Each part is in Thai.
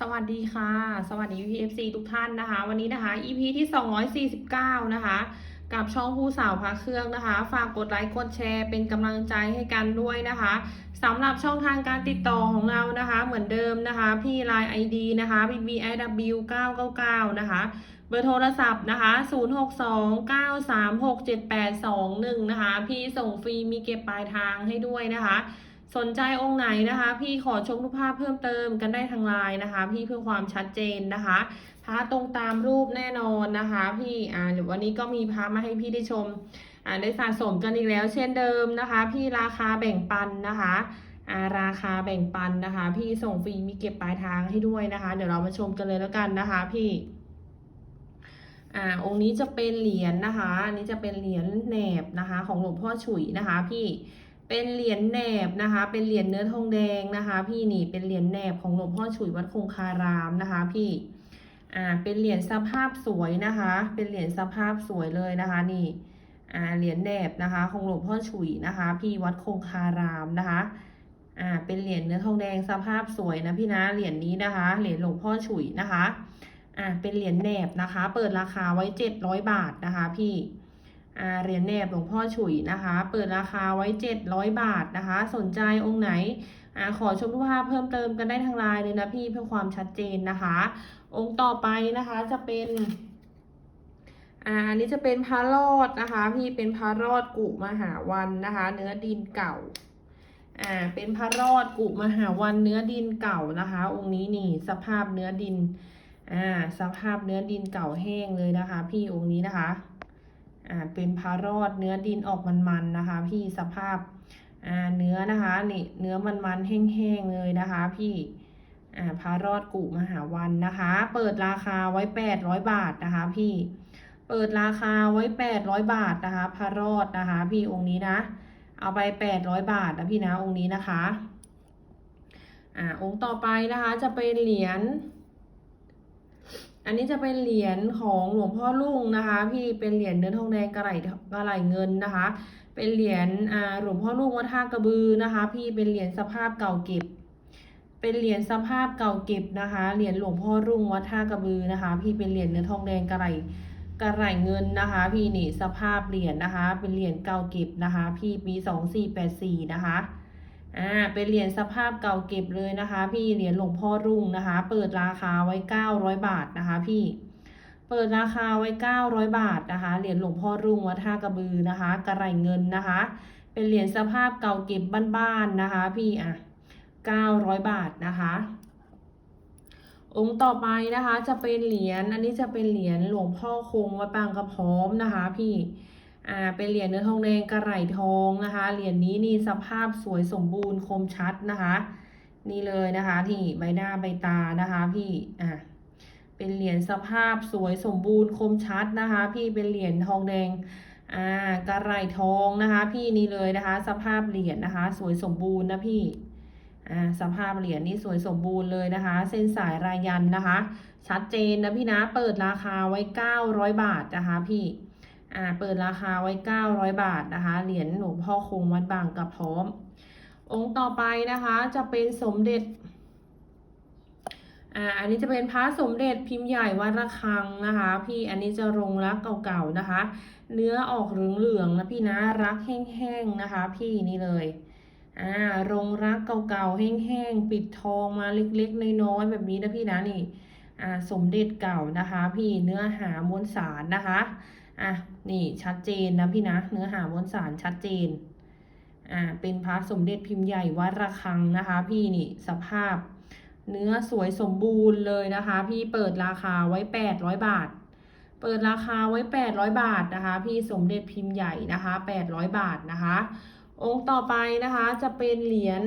สวัสดีค่ะ สวัสดี PFC ทุกท่านนะคะ วันนี้นะคะ EP ที่ 249 นะคะ กับช่องผู้สาวพาเครื่องนะคะ ฝากกดไลค์กดแชร์เป็นกำลังใจให้กันด้วยนะคะสำหรับช่องทางการติดต่อของเรานะคะ เหมือนเดิมนะคะ พี่ Line ID นะคะ BBIW 999 นะคะเบอร์โทรศัพท์นะคะ 0629367821 นะคะ พี่ส่งฟรีมีเก็บปลายทางให้ด้วยนะคะ สนใจองค์ไหนนะคะ พี่ขอชมรูปภาพเพิ่มเติมกันได้ทางไลน์นะคะ พี่เพื่อความชัดเจนนะคะพระตรงตามรูปแน่นอนนะคะ พี่อ่าเดี๋ยววันนี้ก็มีพระมาให้พี่ได้ชมอ่าได้สะสมกันอีกแล้ว เช่นเดิมนะคะ พี่ราคาแบ่งปันนะคะอาราคาแบ่งปันนะคะ พี่ส่งฟรีมีเก็บปลายทางให้ด้วยนะคะ เดี๋ยวเรามาชมกันเลยแล้วกันนะคะพี่อ่าองค์นี้จะเป็นเหรียญนะคะอันนี้จะเป็นเหรียญแหนบนะคะ ของหลวงพ่อฉุยนะคะ พี่ เป็นเหรียญแหนบนะคะ เป็นเหรียญเนื้อทองแดงนะคะ พี่นี่เป็นเหรียญแหนบของหลวงพ่อฉุยวัดคงคารามนะคะ พี่อ่าเป็นเหรียญสภาพสวยนะคะ เป็นเหรียญสภาพสวยเลยนะคะนี่อ่าเหรียญแหนบนะคะของหลวงพ่อฉุยนะคะ พี่วัดคงคารามนะคะอ่าเป็นเหรียญเนื้อทองแดงสภาพสวยนะพี่นะเหรียญนี้นะคะเหรียญหลวงพ่อฉุยนะคะอ่าเป็นเหรียญแหนบนะคะ เปิดราคาไว้เจ็ดร้อยบาทนะคะ พี่ เหรียญแหนบหลวงพ่อฉุยนะคะ เปิดราคาไว้ 700 บาทนะคะ สนใจองค์ไหนอขอชมรูปภาพเพิ่มเติมกันได้ทางไลน์เลยนะพี่เพื่อความชัดเจนนะคะ องค์ต่อไปนะคะจะเป็นอันนี้จะเป็นพระรอดนะคะ พี่เป็นพระรอดกุมหาวันนะคะ เนื้อดินเก่าอ่าเป็นพระรอดกุมหาวันเนื้อดินเก่านะคะ องค์นี้นี่สภาพเนื้อดินอ่าสภาพเนื้อดินเก่าแห้งเลยนะคะ พี่องค์นี้นะคะ อ่าเป็นพารอดเนื้อดินออกมันๆนะคะ พี่สภาพอ่าเนื้อนะคะนี่เนื้อมันๆแห้งๆเลยนะคะ พี่อ่าพารอดกุมหาวันนะคะ เปิดราคาไว้แปดร้อยบาทนะคะ พี่เปิดราคาไว้แปดร้อยบาทนะคะพารอดนะคะ พี่องค์นี้นะ เอาไปแปดร้อยบาทนะพี่นะองค์นี้นะคะอ่าองค์ต่อไปนะคะจะเป็นเหรียญ อันนี้จะเป็นเหรียญของหลวงพ่อลุ่งนะคะ พี่เป็นเหรียญเนื้อทองแดงกระไหลกระไหลเงินนะคะ เป็นเหรียญอ่าหลวงพ่อลุ่งวัดท่ากระบือนะคะ พี่เป็นเหรียญสภาพเก่าเก็บ เป็นเหรียญสภาพเก่าเก็บนะคะ เหรียญหลวงพ่อรุ่งวัดท่ากระบือนะคะ พี่เป็นเหรียญเนื้อทองแดงกระไหลกระไหลเงินนะคะ พี่นี่สภาพเหรียญนะคะ เป็นเหรียญเก่าเก็บนะคะ พี่ปีสองสี่แปดสี่นะคะ อ่าเป็นเหรียญสภาพเก่าเก็บเลยนะคะ พี่เหรียญหลวงพ่อรุ่งนะคะ เปิดราคาไว้เก้าร้อยบาทนะคะ พี่ เปิดราคาไว้เก้าร้อยบาทนะคะ เหรียญหลวงพ่อรุ่งวัดท่ากระบือนะคะ กระไรเงินนะคะ เป็นเหรียญสภาพเก่าเก็บบ้านๆนะคะ พี่อะเก้าร้อยบาทนะคะ องค์ต่อไปนะคะจะเป็นเหรียญอันนี้จะเป็นเหรียญหลวงพ่อคงวัดบางกระพร้อมนะคะ พี่ อ่าเป็นเหรียญเนื้อทองแดงกระไหลทองนะคะเหรียญนี้นี่สภาพสวยสมบูรณ์คมชัดนะคะ นี่เลยนะคะที่ใบหน้าใบตานะคะพี่อ่าเป็นเหรียญสภาพสวยสมบูรณ์คมชัดนะคะ พี่เป็นเหรียญทองแดงอ่ากระไหลทองนะคะ พี่นี่เลยนะคะ สภาพเหรียญนะคะ สวยสมบูรณ์นะพี่อ่าสภาพเหรียญนี่สวยสมบูรณ์เลยนะคะ เส้นสายรายยันนะคะ ชัดเจนนะพี่นะเปิดราคาไว้ 900 บาทนะคะพี่ อ่าเปิดราคาไว้ 900 บาทนะคะ เหรียญหลวงพ่อคงวัดบางกระพร้อม องค์ต่อไปนะคะจะเป็นสมเด็จอ่าอันนี้จะเป็นพระสมเด็จพิมพ์ใหญ่วัดระฆังนะคะ พี่อันนี้จะรงรักเก่าๆนะคะ เนื้อออกเหลืองๆนะพี่นะรักแห้งๆนะคะ พี่นี่เลยอ่ารงรักเก่าๆแห้งๆปิดทองมาเล็กๆน้อยๆแบบนี้นะพี่นะนี่อ่าสมเด็จเก่านะคะ พี่เนื้อหามวลสารนะคะ อะนี่ชัดเจนนะพี่นะเนื้อหามวลสารชัดเจนอ่าเป็นพระสมเด็จพิมพ์ใหญ่วัดระฆังนะคะ พี่นี่สภาพ เนื้อสวยสมบูรณ์เลยนะคะ พี่เปิดราคาไว้แปดร้อยบาท เปิดราคาไว้แปดร้อยบาทนะคะ พี่สมเด็จพิมพ์ใหญ่นะคะแปดร้อยบาทนะคะ องค์ต่อไปนะคะจะเป็นเหรียญ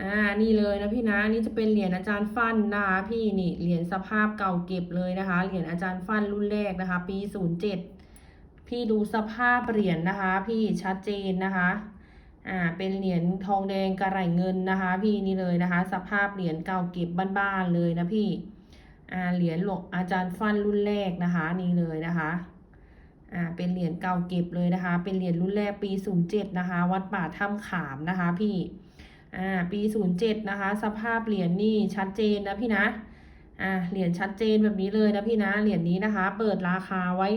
อ่านี่เลยนะพี่นะนี่จะเป็นเหรียญอาจารย์ฟันนะคะพี่นี่เหรียญสภาพเก่าเก็บเลยนะคะเหรียญอาจารย์ฟันรุ่นแรกนะคะ ปีศูนย์เจ็ดพี่ดูสภาพเหรียญนะคะ พี่ชัดเจนนะคะอ่าเป็นเหรียญทองแดงกระไหลเงินนะคะ พี่นี่เลยนะคะ สภาพเหรียญเก่าเก็บบ้านๆเลยนะพี่อ่าเหรียญหลวงอาจารย์ฟันรุ่นแรกนะคะ นี่เลยนะคะอ่าเป็นเหรียญเก่าเก็บเลยนะคะ เป็นเหรียญรุ่นแรกปี07นะคะ วัดป่าถ้ำขามนะคะ พี่ อ่าปีศูนย์เจ็ดนะคะ สภาพเหรียญนี่ชัดเจนนะพี่นะอ่าเหรียญชัดเจนแบบนี้เลยนะพี่นะเหรียญนี้นะคะ เปิดราคาไว้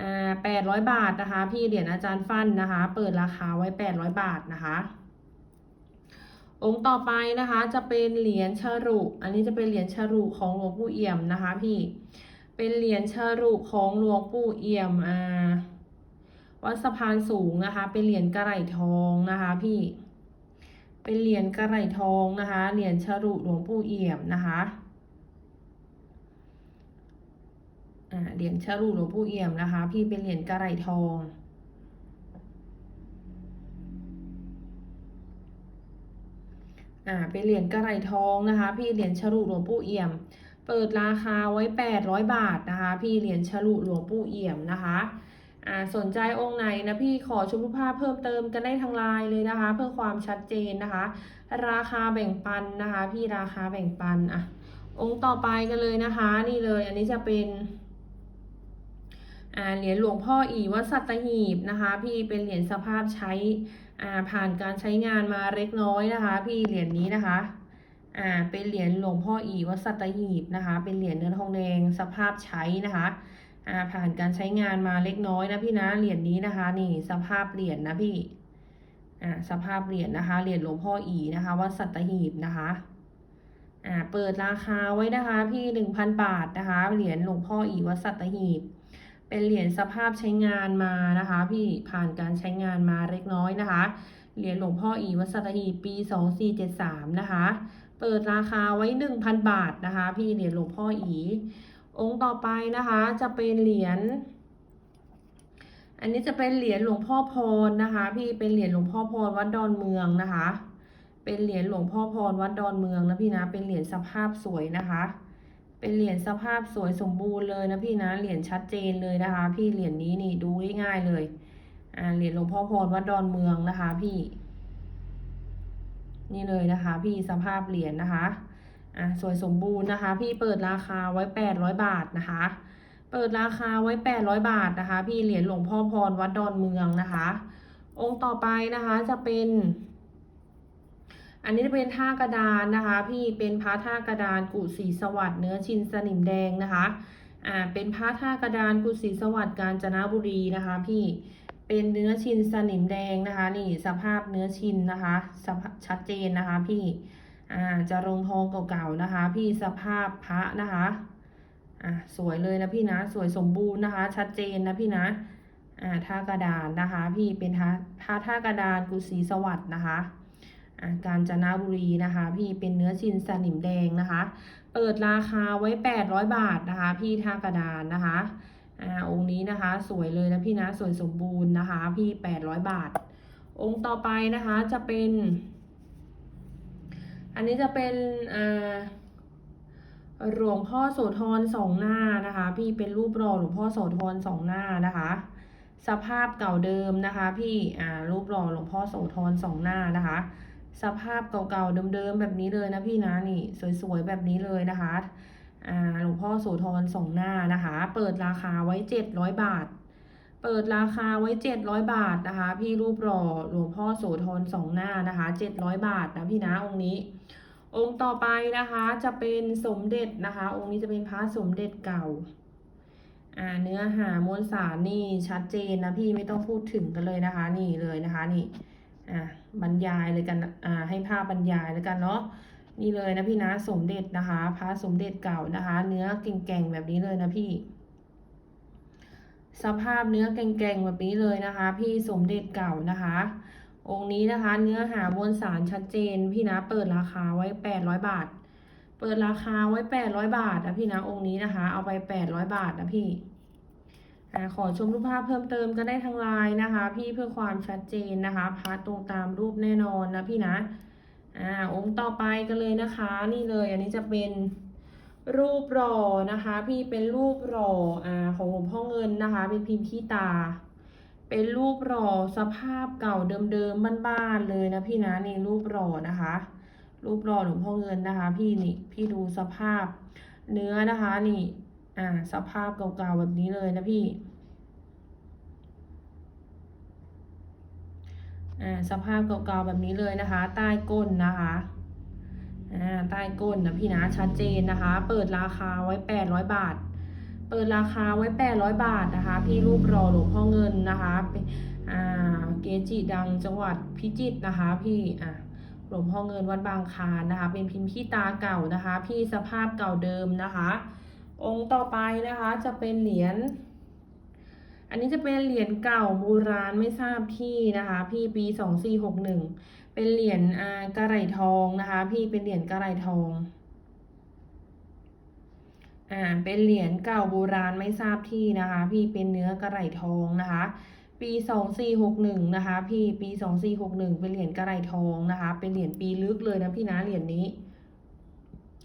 อ่าแปดร้อยบาทนะคะ พี่เหรียญอาจารย์ฟันนะคะ เปิดราคาไว้แปดร้อยบาทนะคะ องค์ต่อไปนะคะจะเป็นเหรียญฉรุอันนี้จะเป็นเหรียญฉรุของหลวงปู่เอี่ยมนะคะ พี่เป็นเหรียญฉรุของหลวงปู่เอี่ยมอ่าวัดสะพานสูงนะคะ เป็นเหรียญกระไหลทองนะคะ พี่ เป็นเหรียญกระไหล่ทองนะคะ เหรียญฉรุหลวงปู่เอี่ยมนะคะอ่าเหรียญฉรุหลวงปู่เอี่ยมนะคะ พี่เป็นเหรียญกระไหล่ทองอ่าเป็นเหรียญกระไหล่ทองนะคะ พี่เหรียญฉรุหลวงปู่เอี่ยม เปิดราคาไว้แปดร้อยบาทนะคะ พี่เหรียญฉรุหลวงปู่เอี่ยมนะคะ อ่าสนใจองค์ไหนนะพี่ขอชมรูปภาพเพิ่มเติมกันได้ทางไลน์เลยนะคะ เพื่อความชัดเจนนะคะ ราคาแบ่งปันนะคะ พี่ราคาแบ่งปันอะองค์ต่อไปกันเลยนะคะ นี่เลย อันนี้จะเป็นอ่าเหรียญหลวงพ่ออีวัดสัตหีบนะคะ พี่เป็นเหรียญสภาพใช้อ่าผ่านการใช้งานมาเล็กน้อยนะคะ พี่เหรียญนี้นะคะอ่าเป็นเหรียญหลวงพ่ออีวัดสัตหีบนะคะ เป็นเหรียญเนื้อทองแดงสภาพใช้นะคะ ผ่านการใช้งานมาเล็กน้อยนะพี่นะเหรียญนี้นะคะ นี่สภาพเหรียญนะพี่อ่าสภาพเหรียญนะคะเหรียญหลวงพ่ออีนะคะวัดสัตหีบนะคะอ่าเปิดราคาไว้นะคะ พี่หนึ่งพันบาทนะคะเหรียญหลวงพ่ออีวัดสัตหีบ เป็นเหรียญสภาพใช้งานมานะคะ พี่ผ่านการใช้งานมาเล็กน้อยนะคะเหรียญหลวงพ่ออีวัดสัตหีบปีสองสี่เจ็ดสามนะคะ เปิดราคาไว้หนึ่งพันบาทนะคะ พี่เหรียญหลวงพ่ออี องค์ต่อไปนะคะจะเป็นเหรียญ อันนี้จะเป็นเหรียญหลวงพ่อพรนะคะ พี่เป็นเหรียญหลวงพ่อพรวัดดอนเมืองนะคะ เป็นเหรียญหลวงพ่อพรวัดดอนเมืองนะพี่นะ เป็นเหรียญสภาพสวยนะคะ เป็นเหรียญสภาพสวยสมบูรณ์เลยนะพี่นะ เหรียญชัดเจนเลยนะคะ พี่เหรียญนี้นี่ดูง่ายๆเลย อ่า เหรียญหลวงพ่อพรวัดดอนเมืองนะคะ พี่ นี่เลยนะคะ พี่สภาพเหรียญนะคะ อะสวยสมบูรณ์นะคะ พี่เปิดราคาไว้แปดร้อยบาทนะคะ เปิดราคาไว้แปดร้อยบาทนะคะ พี่เหรียญหลวงพ่อพรวัดดอนเมืองนะคะ องค์ต่อไปนะคะจะเป็น อันนี้จะเป็นท่ากระดานนะคะ พี่เป็นพระท่ากระดานกุศีสวัสดิ์เนื้อชินสนิมแดงนะคะอ่าเป็นพระท่ากระดานกุศีสวัสดิ์กาญจนบุรีนะคะ พี่เป็นเนื้อชินสนิมแดงนะคะ นี่สภาพเนื้อชินนะคะชัดเจนนะคะ พี่ อ่าจะลงทองเก่าๆนะคะ พี่สภาพพระนะคะอ่าสวยเลยนะพี่นะสวยสมบูรณ์นะคะ ชัดเจนนะพี่นะอ่าท่ากระดานนะคะ พี่เป็นท่าท่าท่ากระดานกุศีสวัสด์นะคะอ่ากาญจนบุรีนะคะ พี่เป็นเนื้อชินสนิมแดงนะคะ เปิดราคาไว้แปดร้อยบาทนะคะ พี่ท่ากระดานนะคะอ่าองค์นี้นะคะสวยเลยนะพี่นะสวยสมบูรณ์นะคะ พี่แปดร้อยบาท องค์ต่อไปนะคะจะเป็น อันนี้จะเป็นหลวงพ่อโสธรสองหน้านะคะ พี่เป็นรูปหล่อหลวงพ่อโสธรสองหน้านะคะ สภาพเก่าเดิมนะคะ พี่อ่ารูปหล่อหลวงพ่อโสธรสองหน้านะคะ สภาพเก่าๆเดิมๆแบบนี้เลยนะพี่นะนี่สวยๆแบบนี้เลยนะคะอ่าหลวงพ่อโสธรสองหน้านะคะ เปิดราคาไว้เจ็ดร้อยบาท เปิดราคาไว้เจ็ดร้อยบาทนะคะ พี่รูปหล่อหลวงพ่อโสธรสองหน้านะคะเจ็ดร้อยบาทนะพี่นะองค์นี้ องค์ต่อไปนะคะจะเป็นสมเด็จนะคะ องค์นี้จะเป็นพระสมเด็จเก่าอ่าเนื้อหามวลสารนี่ชัดเจนนะพี่ไม่ต้องพูดถึงกันเลยนะคะ นี่เลยนะคะนี่อ่าบรรยายเลยกันอ่าให้ภาพบรรยายแล้วกันเนาะนี่เลยนะพี่นะสมเด็จนะคะ พระสมเด็จเก่านะคะ เนื้อเก่งๆแบบนี้เลยนะพี่ สภาพเนื้อแก่งๆแบบนี้เลยนะคะ พี่สมเด็จเก่านะคะ องค์นี้นะคะ เนื้อหามวลสารชัดเจน พี่นะเปิดราคาไว้แปดร้อยบาท เปิดราคาไว้แปดร้อยบาทนะพี่นะองค์นี้นะคะ เอาไปแปดร้อยบาทนะพี่ขอชมรูปภาพเพิ่มเติมก็ได้ทางไลน์นะคะ พี่เพื่อความชัดเจนนะคะพาตรงตามรูปแน่นอนนะพี่นะอ่าองค์ต่อไปกันเลยนะคะ นี่เลยอันนี้จะเป็น รูปหลอนะคะ พี่เป็นรูปหล่ออ่าของหลวงพ่อเงินนะคะ เป็นพิมพ์ขี้ตา เป็นรูปหล่อสภาพเก่าเดิมๆบ้านๆเลยนะพี่นะนี่รูปหลอนะคะ รูปหล่อหลวงพ่อเงินนะคะ พี่นี่พี่ดูสภาพเนื้อนะคะนี่อ่าสภาพเก่าๆแบบนี้เลยนะพี่อ่าสภาพเก่าๆแบบนี้เลยนะคะ ใต้ก้นนะคะ ใต้ก้นนะพี่นะชัดเจนนะคะ เปิดราคาไว้ 800 บาท เปิดราคาไว้ 800 บาทนะคะ พี่รูปรอหลวงพ่อเงินนะคะเป็นเกจิดังจังหวัดพิจิตรนะคะ พี่อะหลวงพ่อเงินวัดบางคานนะคะ เป็นพิมพ์ขี้ตาเก่านะคะ พี่สภาพเก่าเดิมนะคะ องค์ต่อไปนะคะจะเป็นเหรียญอันนี้จะเป็นเหรียญเก่าโบราณไม่ทราบที่นะคะ พี่ปีสองสี่หกหนึ่ง เป็นเหรียญอากระไหรทองนะคะ พี่เป็นเหรียญกระไหรทองอ่าเป็นเหรียญเก่าโบราณไม่ทราบที่นะคะ พี่เป็นเนื้อกระไหรทองนะคะ ปีสองสี่หกหนึ่งนะคะ พี่ปีสองสี่หกหนึ่งเป็นเหรียญกระไหรทองนะคะ เป็นเหรียญปีลึกเลยนะพี่นะเหรียญนี้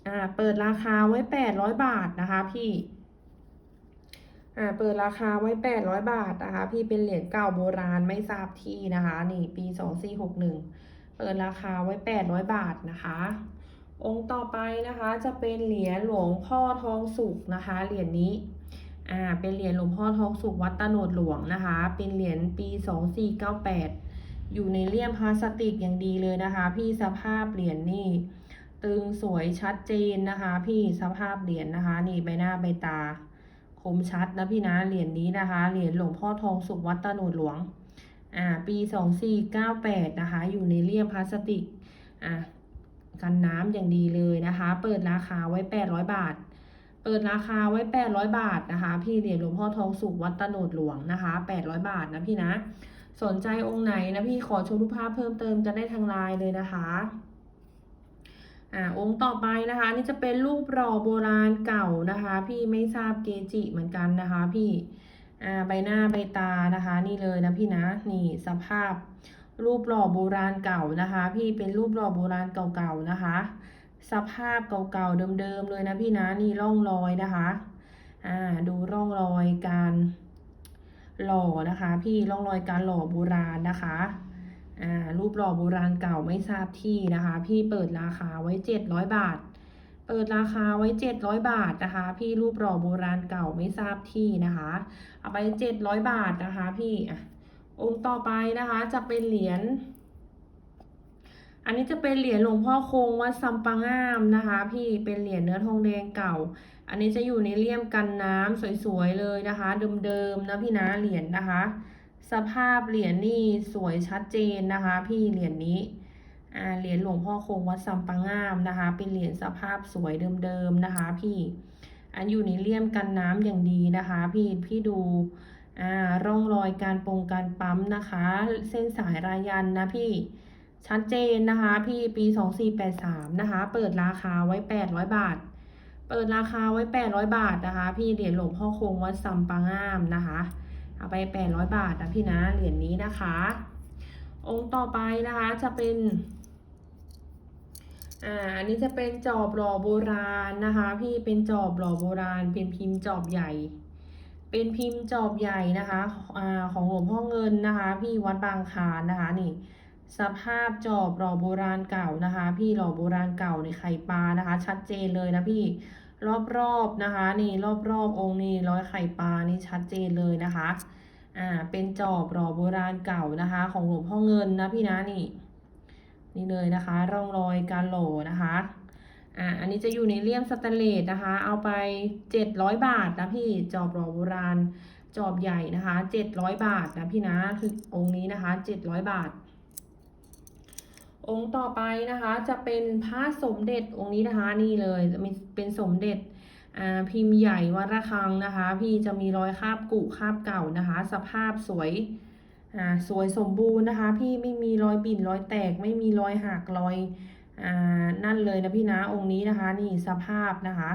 อ่าเปิดราคาไว้แปดร้อยบาทนะคะ พี่อ่าเปิดราคาไว้แปดร้อยบาทนะคะ พี่เป็นเหรียญเก่าโบราณไม่ทราบที่นะคะ นี่ปีสองสี่หกหนึ่ง เปิดราคาไว้แปดร้อยบาทนะคะ องค์ต่อไปนะคะจะเป็นเหรียญหลวงพ่อทองสุกนะคะ เหรียญนี้อ่าเป็นเหรียญหลวงพ่อทองสุกวัดตะโนดหลวงนะคะ เป็นเหรียญปีสองสี่เก้าแปดอยู่ในเลี่ยมพลาสติกอย่างดีเลยนะคะ พี่สภาพเหรียญนี่ตึงสวยชัดเจนนะคะ พี่สภาพเหรียญนะคะ นี่ใบหน้าใบตา คมชัดนะพี่นะเหรียญนี้นะคะเหรียญหลวงพ่อทองสุขวัดตะโนดหลวง อ่าปีสองสี่เก้าแปดนะคะ อยู่ในเลี่ยมพลาสติกอ่ากันน้ำอย่างดีเลยนะคะ เปิดราคาไว้แปดร้อยบาท เปิดราคาไว้แปดร้อยบาทนะคะ พี่เหรียญหลวงพ่อทองสุขวัดตโนดหลวงนะคะแปดร้อยบาทนะพี่นะ สนใจองค์ไหนนะพี่ขอชมรูปภาพเพิ่มเติมกันได้ทางไลน์เลยนะคะอ่าองค์ต่อไปนะคะนี่จะเป็นรูปหล่อโบราณเก่านะคะ พี่ไม่ทราบเกจิเหมือนกันนะคะ พี่ ใบหน้าใบตานะคะ นี่เลยนะพี่นะนี่สภาพรูปหล่อโบราณเก่านะคะ พี่เป็นรูปหล่อโบราณเก่าๆนะคะ สภาพเก่าๆเดิมๆเลยนะพี่นะนี่ร่องรอยนะคะอ่าดูร่องรอยการหล่อนะคะ พี่ร่องรอยการหล่อโบราณนะคะอ่ารูปหล่อโบราณเก่าไม่ทราบที่นะคะ พี่เปิดราคาไว้เจ็ดร้อยบาท เปิดราคาไว้เจ็ดร้อยบาทนะคะ พี่รูปหล่อโบราณเก่าไม่ทราบที่นะคะ เอาไปเจ็ดร้อยบาทนะคะ พี่องค์ต่อไปนะคะจะเป็นเหรียญอันนี้จะเป็นเหรียญหลวงพ่อคงวัดซัมปะงามนะคะ พี่เป็นเหรียญเนื้อทองแดงเก่า อันนี้จะอยู่ในเลี่ยมกันน้ำสวยๆเลยนะคะ เดิมๆนะพี่นะเหรียญนะคะ สภาพเหรียญนี่สวยชัดเจนนะคะ พี่เหรียญนี้ เหรียญหลวงพ่อคงวัดซัมปะงามนะคะ เป็นเหรียญสภาพสวยเดิมๆนะคะ พี่ อันอยู่ในเลี่ยมกันน้ำอย่างดีนะคะ พี่ พี่ดูอ่าร่องรอยการปรงการปั๊มนะคะ เส้นสายรายันนะพี่ ชัดเจนนะคะ พี่ปี 2483 นะคะ เปิดราคาไว้ 800 บาท เปิดราคาไว้ 800 บาทนะคะ พี่เหรียญหลวงพ่อคงวัดซัมปะงามนะคะ เอาไปแปดร้อยบาทนะพี่นะ เหรียญนี้นะคะ องค์ต่อไปนะคะจะเป็น อ่าอันนี้จะเป็นจอบหล่อโบราณนะคะ พี่เป็นจอบหล่อโบราณ เป็นพิมพ์จอบใหญ่ เป็นพิมพ์จอบใหญ่นะคะอ่าของหลวงพ่อเงินนะคะ พี่วัดบางคานนะคะนี่สภาพจอบหล่อโบราณเก่านะคะ พี่หล่อโบราณเก่าในไข่ปลานะคะ ชัดเจนเลยนะพี่รอบๆนะคะ นี่รอบๆองค์นี้ร้อยไข่ปลานี่ชัดเจนเลยนะคะอ่าเป็นจอบหล่อโบราณเก่านะคะ ของหลวงพ่อเงินนะพี่นะนี่ นี่เลยนะคะร่องรอยการหล่อนะคะอ่าอันนี้จะอยู่ในเลี่ยมสแตนเลสนะคะ เอาไปเจ็ดร้อยบาทนะพี่จอบหล่อโบราณจอบใหญ่นะคะเจ็ดร้อยบาทนะพี่นะคือองค์นี้นะคะเจ็ดร้อยบาท องค์ต่อไปนะคะจะเป็นพระสมเด็จองค์นี้นะคะนี่เลยมีเป็นสมเด็จอ่าพิมพ์ใหญ่วัดระฆังนะคะ พี่จะมีรอยคาบกุคาบเก่านะคะ สภาพสวย อ่าสวยสมบูรณ์นะคะ พี่ไม่มีรอยบิ่นรอยแตก ไม่มีรอยหักรอยอ่านั่นเลยนะพี่นะองค์นี้นะคะ นี่สภาพนะคะ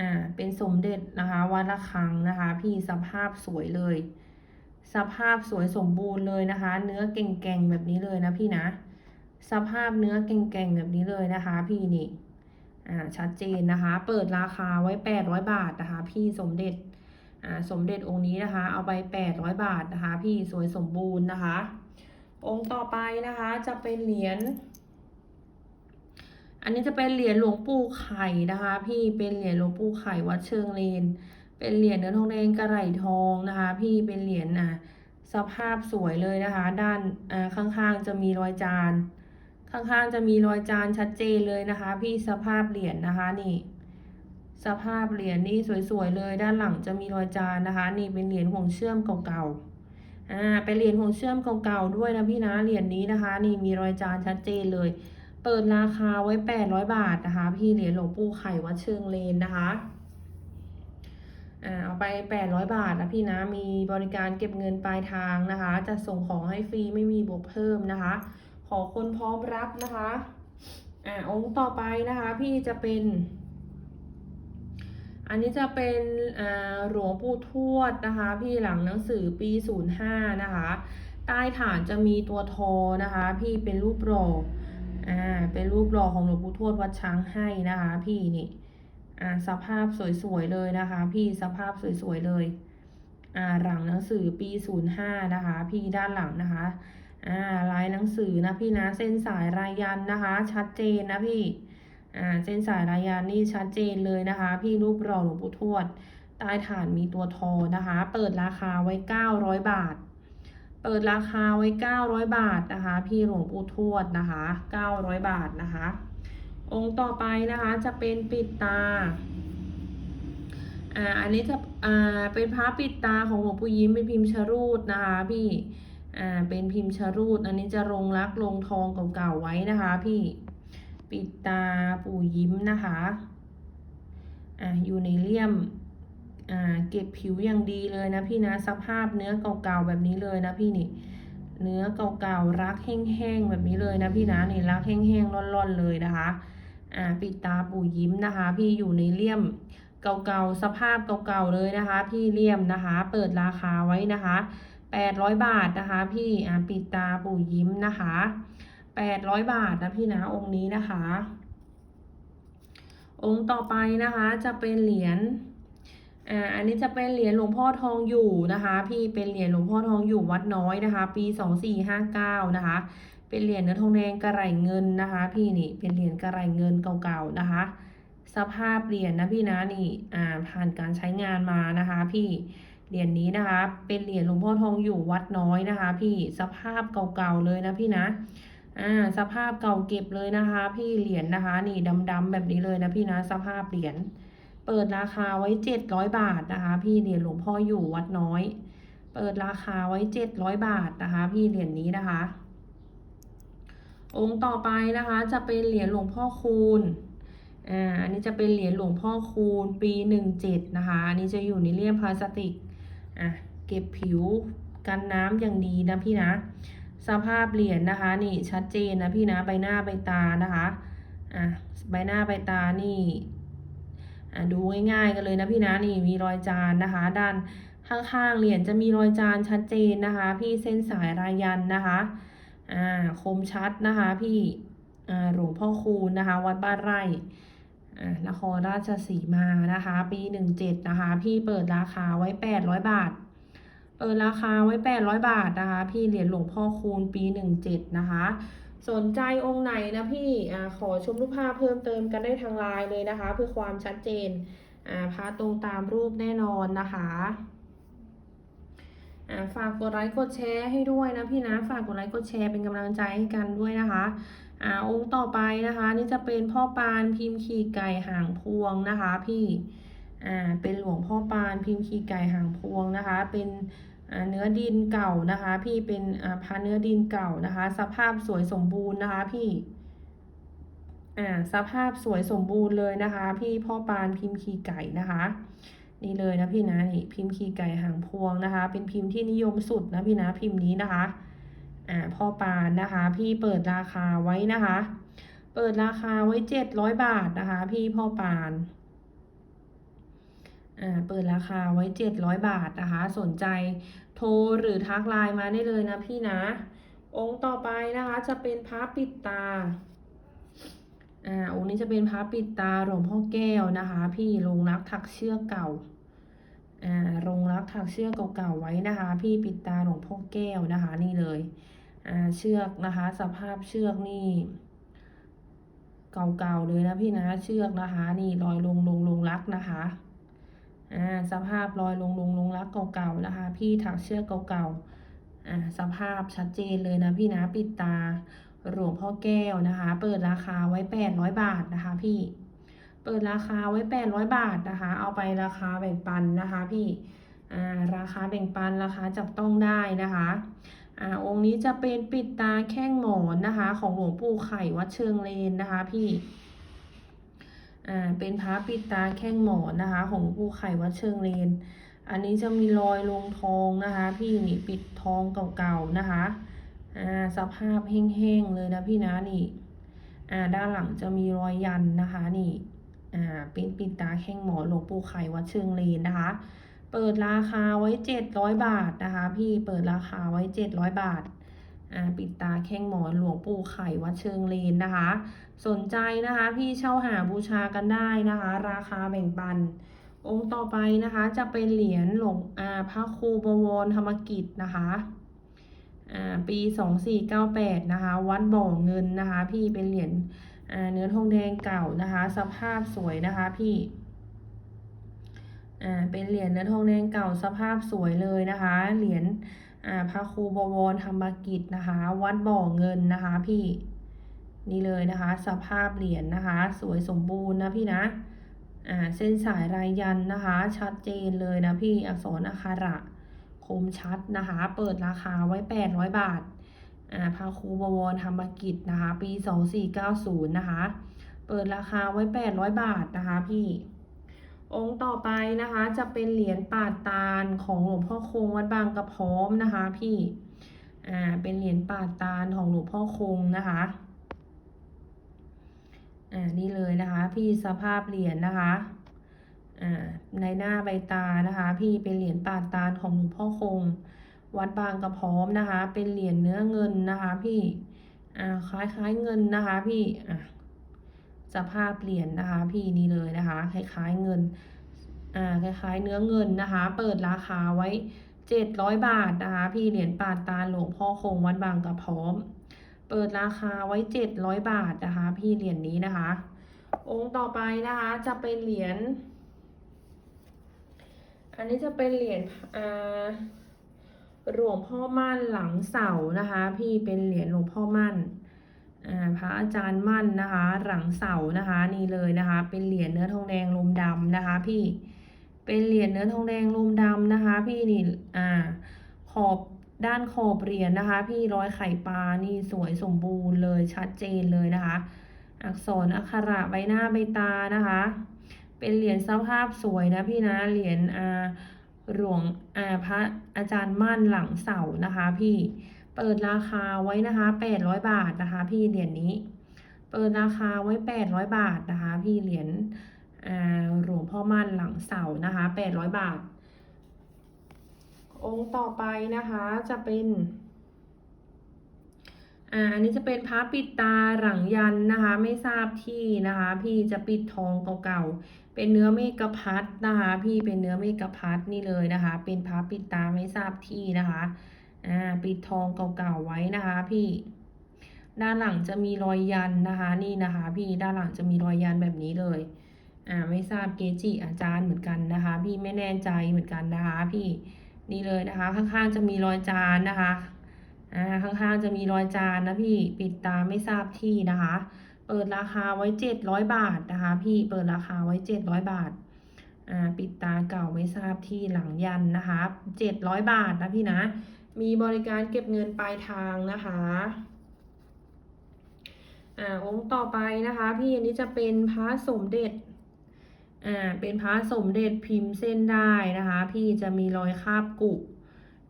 อ่าเป็นสมเด็จนะคะวัดระฆังนะคะ พี่สภาพสวยเลย สภาพสวยสมบูรณ์เลยนะคะ เนื้อเก่งๆแบบนี้เลยนะพี่นะ สภาพเนื้อเก่งๆแบบนี้เลยนะคะ พี่นี่อ่าชัดเจนนะคะ เปิดราคาไว้800บาทนะคะ พี่สมเด็จ สมเด็จองค์นี้นะคะ เอาไป 800 บาทนะคะ พี่สวยสมบูรณ์นะคะ องค์ต่อไปนะคะจะเป็นเหรียญอันนี้จะเป็นเหรียญหลวงปู่ไข่นะคะ พี่เป็นเหรียญหลวงปู่ไข่วัดเชิงเลน เป็นเหรียญเนื้อทองแดงกระไหลทองนะคะ พี่เป็นเหรียญอะสภาพสวยเลยนะคะ ด้านอ่าข้างๆจะมีรอยจาน ข้างๆจะมีรอยจานชัดเจนเลยนะคะ พี่สภาพเหรียญนะคะนี่ สภาพเหรียญนี่สวยๆเลย ด้านหลังจะมีรอยจานนะคะ นี่เป็นเหรียญห่วงเชื่อมเก่าๆอ่าเป็นเหรียญห่วงเชื่อมเก่าๆด้วยนะพี่นะเหรียญนี้นะคะ นี่มีรอยจานชัดเจนเลย เปิดราคาไว้ 800 บาทนะคะ พี่เหรียญหลวงปู่ไข่วัดเชิงเลนนะคะอ่าเอาไป 800 บาทนะพี่นะ มีบริการเก็บเงินปลายทางนะคะ จะส่งของให้ฟรีไม่มีบวกเพิ่มนะคะ ขอคนพร้อมรับนะคะ อ่าองค์ต่อไปนะคะ พี่จะเป็น อันนี้จะเป็นหลวงปู่ทวดนะคะ พี่หลังหนังสือปี 05 นะคะ ใต้ฐานจะมีตัวทอนะคะ พี่เป็นรูปหล่ออ่าเป็นรูปหล่อของหลวงปู่ทวดวัดช้างให้นะคะ พี่นี่อ่าสภาพสวยๆเลยนะคะ พี่สภาพสวยๆเลยอ่าหลังหนังสือปี 05 นะคะ พี่ด้านหลังนะคะอ่าลายหนังสือนะพี่นะเส้นสายรายยันนะคะ ชัดเจนนะพี่ อ่าเส้นสายรายยานนี่ชัดเจนเลยนะคะ พี่รูปหล่อหลวงปู่ทวดใต้ฐานมีตัวทอนะคะ เปิดราคาไว้ 900 บาท เปิดราคาไว้ 900 บาทนะคะ พี่หลวงปู่ทวดนะคะ 900 บาทนะคะ องค์ต่อไปนะคะจะเป็นปิดตาอ่าอันนี้จะอ่าเป็นพระปิดตาของหลวงปู่ยิ้มเป็นพิมพ์ชรูดนะคะพี่อ่าเป็นพิมพ์ชรูด อันนี้จะลงรักลงทองเก่าๆไว้นะคะพี่ ปิดตาปู่ยิ้มนะคะอ่าอยู่ในเลี่ยมอ่าเก็บผิวอย่างดีเลยนะพี่นะสภาพเนื้อเก่าๆแบบนี้เลยนะพี่นี่เนื้อเก่าๆรักแห้งๆแบบนี้เลยนะพี่นะนี่รักแห้งๆร่อนๆเลยนะคะอ่าปิดตาปู่ยิ้มนะคะ พี่อยู่ในเลี่ยมเก่าๆสภาพเก่าๆเลยนะคะ พี่เลี่ยมนะคะ เปิดราคาไว้นะคะ800บาทนะคะ พี่อ่าปิดตาปู่ยิ้มนะคะ 800 บาทนะพี่นะองค์นี้นะคะ องค์ต่อไปนะคะจะเป็นเหรียญอ่าอันนี้จะเป็นเหรียญหลวงพ่อทองอยู่นะคะ พี่เป็นเหรียญหลวงพ่อทองอยู่วัดน้อยนะคะ ปี 2459นะคะ เป็นเหรียญเนื้อทองแดงกระไรเงินนะคะ พี่นี่เป็นเหรียญกระไรเงินเก่าๆนะคะสภาพเหรียญนะพี่นะนี่อ่าผ่านการใช้งานมานะคะ พี่เหรียญนี้นะคะ เป็นเหรียญหลวงพ่อทองอยู่วัดน้อยนะคะ พี่สภาพเก่าๆเลยนะพี่นะ อ่าสภาพเก่าเก็บเลยนะคะ พี่เหรียญนะคะ นี่ดำๆแบบนี้เลยนะพี่นะสภาพเหรียญเปิดราคาไว้เจ็ดร้อยบาทนะคะ พี่เหรียญหลวงพ่ออยู่วัดน้อย เปิดราคาไว้เจ็ดร้อยบาทนะคะ พี่เหรียญนี้นะคะ องค์ต่อไปนะคะ จะเป็นเหรียญหลวงพ่อคูณอ่าอันนี้จะเป็นเหรียญหลวงพ่อคูณปีหนึ่งเจ็ดนะคะอันนี้จะอยู่ในเลี่ยมพลาสติกอะเก็บผิวกันน้ำอย่างดีนะพี่นะ สภาพเหรียญนะคะ นี่ชัดเจนนะพี่นะใบหน้าใบตานะคะอะใบหน้าใบตานี่อะดูง่ายๆกันเลยนะพี่นะนี่มีรอยจานนะคะ ด้านข้างๆเหรียญจะมีรอยจานชัดเจนนะคะ พี่เส้นสายรายยันนะคะอ่าคมชัดนะคะพี่อ่าหลวงพ่อคูณนะคะ วัดบ้านไร่อ่านครราชสีมานะคะ ปีหนึ่งเจ็ดนะคะ พี่เปิดราคาไว้แปดร้อยบาท เปิดราคาไว้แปดร้อยบาทนะคะ พี่เหรียญหลวงพ่อคูณปีหนึ่งเจ็ดนะคะ สนใจองค์ไหนนะพี่อ่าขอชมรูปภาพเพิ่มเติมกันได้ทางไลน์เลยนะคะ เพื่อความชัดเจนอ่าพาตรงตามรูปแน่นอนนะคะอ่าฝากกดไลค์กดแชร์ให้ด้วยนะพี่นะ ฝากกดไลค์กดแชร์เป็นกำลังใจให้กันด้วยนะคะอ่าองค์ต่อไปนะคะ นี่จะเป็นพ่อปานพิมพ์ขี่ไก่หางพวงนะคะ พี่อ่าเป็นหลวงพ่อปานพิมพ์ขี่ไก่หางพวงนะคะ เป็น เนื้อดินเก่านะคะ พี่เป็นอ่าพาเนื้อดินเก่านะคะ สภาพสวยสมบูรณ์นะคะ พี่อ่าสภาพสวยสมบูรณ์เลยนะคะ พี่พ่อปานพิมพ์ขีไก่นะคะ นี่เลยนะพี่นะนี่พิมพ์ขีไก่หางพวงนะคะ เป็นพิมพ์ที่นิยมสุดนะพี่นะพิมพ์นี้นะคะอ่าพ่อปานนะคะ พี่เปิดราคาไว้นะคะ เปิดราคาไว้เจ็ดร้อยบาทนะคะ พี่พ่อปาน เปิดราคาไว้เจ็ดร้อยบาทนะคะ สนใจโทรหรือทักไลน์มาได้เลยนะพี่นะ องค์ต่อไปนะคะจะเป็นพระปิดตาอ่าองค์นี้จะเป็นพระปิดตาหลวงพ่อแก้วนะคะ พี่ลงรักถักเชือกเก่าอ่าลงรักถักเชือกเก่าๆไว้นะคะ พี่ปิดตาหลวงพ่อแก้วนะคะ นี่เลยอ่าเชือกนะคะ สภาพเชือกนี่ เก่าๆเลยนะพี่นะเชือกนะคะ นี่รอยลงลงลงรักนะคะ อ่าสภาพรอยลงลงลงรักเก่าๆนะคะ พี่ถักเชือกเก่าๆอ่าสภาพชัดเจนเลยนะพี่นะปิดตาหลวงพ่อแก้วนะคะ เปิดราคาไว้แปดร้อยบาทนะคะ พี่ เปิดราคาไว้แปดร้อยบาทนะคะ เอาไปราคาแบ่งปันนะคะ พี่อ่าราคาแบ่งปันราคาจับต้องได้นะคะอ่าองค์นี้จะเป็นปิดตาแข้งหมอนนะคะ ของหลวงปู่ไข่วัดเชิงเลนนะคะ พี่ อ่าเป็นพระปิดตาแข้งหมอนนะคะ ของหลวงปู่ไข่วัดเชิงเลน อันนี้จะมีรอยลงทองนะคะ พี่นี่ปิดทองเก่าๆนะคะอ่าสภาพแห้งๆเลยนะพี่นะนี่อ่าด้านหลังจะมีรอยยันนะคะนี่อ่าเป็นปิดตาแข้งหมอนหลวงปู่ไข่วัดเชิงเลนนะคะเปิดราคาไว้เจ็ดร้อยบาทนะคะ พี่เปิดราคาไว้เจ็ดร้อยบาท ปิดตาแข้งหมอนหลวงปู่ไข่วัดเชิงเลนนะคะ สนใจนะคะ พี่เช่าหาบูชากันได้นะคะ ราคาแบ่งปัน องค์ต่อไปนะคะจะเป็นเหรียญหลวงอาพระครูบวรธรรมกิจนะคะอ่าปี 2498 นะคะ วัดบ่อเงินนะคะ พี่เป็นเหรียญเนื้อทองแดงเก่านะคะ สภาพสวยนะคะพี่เป็นเหรียญเนื้อทองแดงเก่าสภาพสวยเลยนะคะ เหรียญ พระครูบวรธรรมกิจนะคะ วัดบ่อเงินนะคะพี่นี่เลยนะคะ สภาพเหรียญนะคะ สวยสมบูรณ์นะพี่นะอ่าเส้นสายรายยันนะคะ ชัดเจนเลยนะพี่อักษรอักขระคมชัดนะคะ เปิดราคาไว้ 800 บาทอ่าพาครูบวรธรรมกิจนะคะ ปี 2490 นะคะ เปิดราคาไว้ 800 บาทนะคะพี่ องค์ต่อไปนะคะจะเป็นเหรียญปาดตาลของหลวงพ่อคงวัดบางกระพร้อมนะคะ พี่ อ่า เป็นเหรียญปาดตาลของหลวงพ่อคงนะคะ อ่า นี่เลยนะคะ พี่สภาพเหรียญนะคะ อ่า ในหน้าใบตานะคะ พี่เป็นเหรียญปาดตาลของหลวงพ่อคง วัดบางกระพร้อมนะคะ เป็นเหรียญเนื้อเงินนะคะ พี่ อ่า คล้ายๆเงินนะคะ พี่ อะ สภาพเหรียญนะคะพี่นี่เลยนะคะคล้ายๆเงินอ่าคล้ายๆเนื้อเงินนะคะ เปิดราคาไว้เจ็ดร้อยบาทนะคะ พี่เหรียญปาดตาหลวงพ่อคงวัดบางกระพร้อม เปิดราคาไว้เจ็ดร้อยบาทนะคะ พี่เหรียญนี้นะคะ องค์ต่อไปนะคะจะเป็นเหรียญอันนี้จะเป็นเหรียญอ่าหลวงพ่อมั่นหลังเสานะคะ พี่เป็นเหรียญหลวงพ่อมั่น พระอาจารย์มั่นนะคะ หลังเสานะคะนี่เลยนะคะ เป็นเหรียญเนื้อทองแดงลมดำนะคะ พี่เป็นเหรียญเนื้อทองแดงลมดำนะคะ พี่นี่อ่าขอบด้านขอบเหรียญนะคะ พี่ร้อยไข่ปลานี่สวยสมบูรณ์เลยชัดเจนเลยนะคะ อักษรอักขระใบหน้าใบตานะคะ เป็นเหรียญสภาพสวยนะพี่นะเหรียญอาหลวงอ่าพระอาจารย์มั่นหลังเสานะคะ พี่ เปิดราคาไว้นะคะแปดร้อยบาทนะคะ พี่เหรียญนี้ เปิดราคาไว้แปดร้อยบาทนะคะ พี่เหรียญหลวงพ่อมั่นหลังเสานะคะแปดร้อยบาท องค์ต่อไปนะคะจะเป็นอ่าอันนี้จะเป็นพระปิดตาหลังยันนะคะ ไม่ทราบที่นะคะ พี่จะปิดทองเก่าๆเป็นเนื้อเมกะพัดนะคะ พี่เป็นเนื้อเมกะพัดนี่เลยนะคะ เป็นพระปิดตาไม่ทราบที่นะคะ อ่าปิดทองเก่าๆไว้นะคะพี่ ด้านหลังจะมีรอยยันนะคะนี่นะคะพี่ด้านหลังจะมีรอยยันแบบนี้เลยอ่าไม่ทราบเกจิอาจารย์เหมือนกันนะคะ พี่ไม่แน่ใจเหมือนกันนะคะ พี่นี่เลยนะคะ ข้างๆจะมีรอยจานนะคะอ่าข้างๆจะมีรอยจานนะพี่ปิดตาไม่ทราบที่นะคะ เปิดราคาไว้เจ็ดร้อยบาทนะคะ พี่เปิดราคาไว้เจ็ดร้อยบาทอ่าปิดตาเก่าไม่ทราบที่หลังยันนะคะเจ็ดร้อยบาทนะพี่นะ มีบริการเก็บเงินปลายทางนะคะอ่าองค์ต่อไปนะคะ พี่อันนี้จะเป็นพระสมเด็จอ่าเป็นพระสมเด็จพิมพ์เส้นได้นะคะ พี่จะมีรอยคาบกุ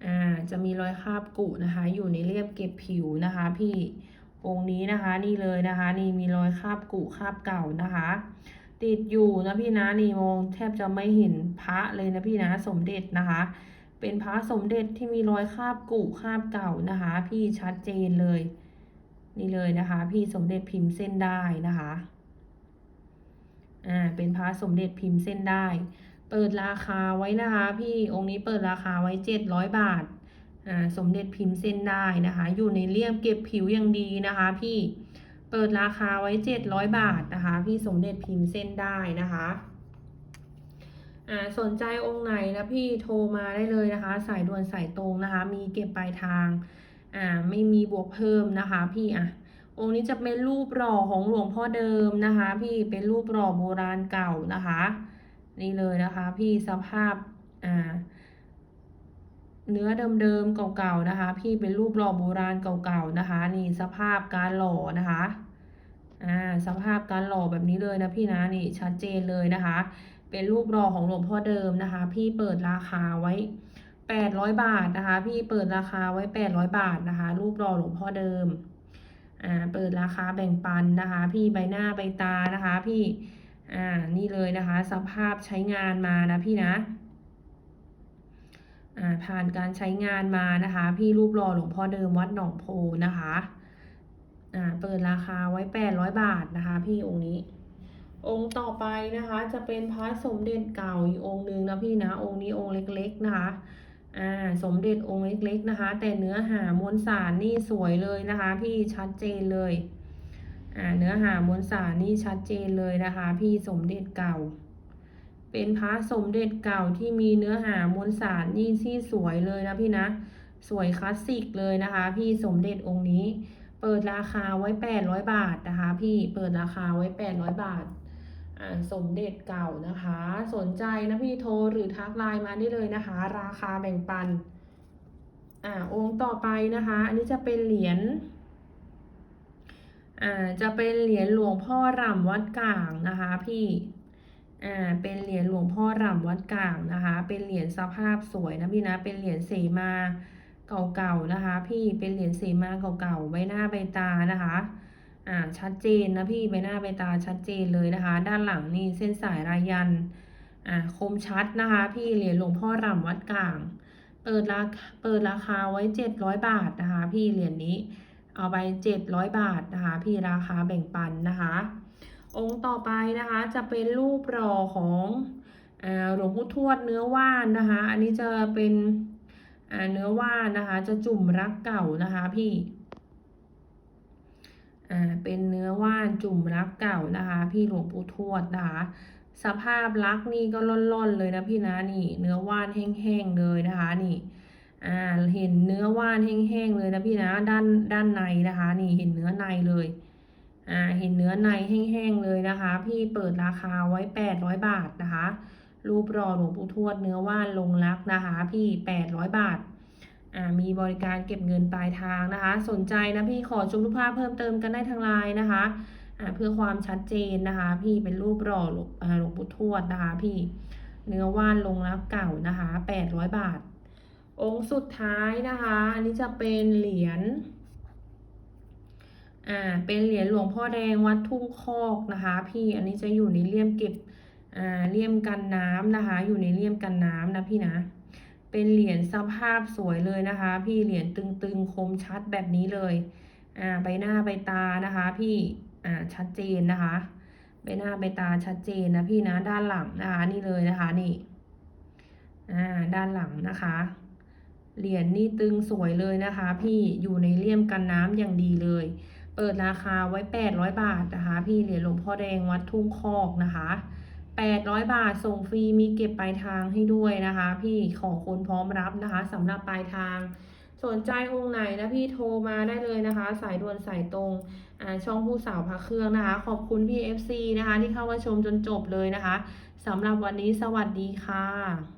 อ่าจะมีรอยคาบกุนะคะ อยู่ในเรียบเก็บผิวนะคะ พี่องค์นี้นะคะนี่เลยนะคะ นี่มีรอยคาบกุคาบเก่านะคะ ติดอยู่นะพี่นะนี่มองแทบจะไม่เห็นพระเลยนะพี่นะสมเด็จนะคะ เป็นพระสมเด็จที่มีรอยคาบกุคาบเก่านะคะ พี่ชัดเจนเลย นี่เลยนะคะ พี่สมเด็จพิมพ์เส้นได้นะคะอ่าเป็นพระสมเด็จพิมพ์เส้นได้ เปิดราคาไว้นะคะ พี่องค์นี้เปิดราคาไว้เจ็ดร้อยบาทอ่าสมเด็จพิมพ์เส้นได้นะคะ อยู่ในเลี่ยมเก็บผิวอย่างดีนะคะ พี่เปิดราคาไว้เจ็ดร้อยบาทนะคะ พี่สมเด็จพิมพ์เส้นได้นะคะ อ่าสนใจองค์ไหนนะพี่โทรมาได้เลยนะคะ สายด่วนสายตรงนะคะ มีเก็บปลายทางอ่าไม่มีบวกเพิ่มนะคะพี่อะองค์นี้จะเป็นรูปหล่อของหลวงพ่อเดิมนะคะ พี่เป็นรูปหล่อโบราณเก่านะคะ นี่เลยนะคะ พี่สภาพอ่าเนื้อเดิมๆเก่าๆนะคะ พี่เป็นรูปหล่อโบราณเก่าๆนะคะ นี่สภาพการหล่อนะคะอ่าสภาพการหล่อแบบนี้เลยนะพี่นะนี่ชัดเจนเลยนะคะ เป็นรูปหล่อของหลวงพ่อเดิมนะคะ พี่เปิดราคาไว้แปดร้อยบาทนะคะ พี่เปิดราคาไว้แปดร้อยบาทนะคะ รูปหล่อหลวงพ่อเดิมอ่าเปิดราคาแบ่งปันนะคะ พี่ใบหน้าใบตานะคะ พี่อ่านี่เลยนะคะ สภาพใช้งานมานะพี่นะอ่าผ่านการใช้งานมานะคะ พี่รูปหล่อหลวงพ่อเดิมวัดหนองโพนะคะอ่าเปิดราคาไว้แปดร้อยบาทนะคะ พี่องค์นี้ องค์ต่อไปนะคะ จะเป็นพระสมเด็จเก่าอีกองค์หนึ่งนะพี่นะองค์นี้องค์เล็ก ๆ นะคะอ่าสมเด็จองค์เล็ก ๆ นะคะ แต่เนื้อหามวลสารนี่สวยเลยนะคะ พี่ชัดเจนเลยอ่าเนื้อหามวลสารนี่ชัดเจนเลยนะคะ พี่สมเด็จเก่า เป็นพระสมเด็จเก่าที่มีเนื้อหามวลสารนี่ที่สวยเลยนะพี่นะสวยคลาสสิกเลยนะคะ พี่สมเด็จองค์นี้ เปิดราคาไว้แปดร้อยบาทนะคะ พี่เปิดราคาไว้แปดร้อยบาท สมเด็จเก่านะคะ สนใจนะพี่โทรหรือทักไลน์มาได้เลยนะคะ ราคาแบ่งปัน อ่าองค์ต่อไปนะคะ อันนี้จะเป็นเหรียญอ่าจะเป็นเหรียญหลวงพ่อร่ำวัดกลางนะคะพี่อ่าเป็นเหรียญหลวงพ่อร่ำวัดกลางนะคะ เป็นเหรียญสภาพสวยนะพี่นะ เป็นเหรียญเสมาเก่าๆนะคะ พี่เป็นเหรียญเสมาเก่าๆใบหน้าใบตานะคะ อ่าชัดเจนนะพี่ใบหน้าใบตาชัดเจนเลยนะคะ ด้านหลังนี่เส้นสายลายันอ่าคมชัดนะคะ พี่เหรียญหลวงพ่อรำวัดกลาง เปิดราคาเปิดราคาไว้เจ็ดร้อยบาทนะคะ พี่เหรียญนี้เอาไปเจ็ดร้อยบาทนะคะ พี่ราคาแบ่งปันนะคะ องค์ต่อไปนะคะจะเป็นรูปหล่อของอหลวงพ่อทวดเนื้อว่านนะคะ อันนี้จะเป็นเนื้อว่านนะคะ จะจุ่มรักเก่านะคะพี่ อ่าเป็นเนื้อว่านจุ่มรักเก่านะคะ พี่หลวงปู่ทวดนะคะสภาพรักนี่ก็ล่อนๆเลยนะพี่นะนี่ เนื้อว่านแห้งๆเลยนะคะนี่อ่าเห็นเนื้อว่านแห้งๆเลยนะพี่นะด้านด้านในนะคะ นี่เห็นเนื้อในเลยอ่าเห็นเนื้อในแห้งๆเลยนะคะ พี่เปิดราคาไว้แปดร้อยบาทนะคะ รูปรอหลวงปู่ทวดเนื้อว่านลงรักนะคะ พี่แปดร้อยบาท มีบริการเก็บเงินปลายทางนะคะ สนใจนะพี่ขอชมรูปภาพเพิ่มเติมกันได้ทางไลน์นะคะเพื่อความชัดเจนนะคะ พี่เป็นรูปรอหลวงอ่าหลวงปู่ทวดนะคะ พี่เนื้อว่านลงรักเก่านะคะแปดร้อยบาท องค์สุดท้ายนะคะ อันนี้จะเป็นเหรียญอ่าเป็นเหรียญหลวงพ่อแดงวัดทุ่งคอกนะคะ พี่อันนี้จะอยู่ในเลี่ยมเก็บอ่าเลี่ยมกันน้ำนะคะ อยู่ในเลี่ยมกันน้ำนะพี่นะ เป็นเหรียญสภาพสวยเลยนะคะ พี่เหรียญตึงๆ คมชัดแบบนี้เลย อ่าใบหน้าใบตานะคะ พี่อ่าชัดเจนนะคะใบหน้าใบตาชัดเจนนะพี่นะด้านหลังนะคะนี่เลยนะคะนี่อ่าด้านหลังนะคะ เหรียญนี่ตึงสวยเลยนะคะ พี่อยู่ในเลี่ยมกันน้ำอย่างดีเลย เปิดราคาไว้ 800 บาทนะคะ พี่เหรียญหลวงพ่อแดงวัดทุ่งคอกนะคะ 800 บาทส่งฟรีมีเก็บปลายทางให้ด้วยนะคะ พี่ขอคนพร้อมรับนะคะสำหรับปลายทาง สนใจองค์ไหนนะพี่โทรมาได้เลยนะคะ สายด่วนสายตรงอ่าช่องผู้สาวพระเครื่องนะคะ ขอบคุณพี่ FC นะคะ ที่เข้ามาชมจนจบเลยนะคะสำหรับวันนี้สวัสดีค่ะ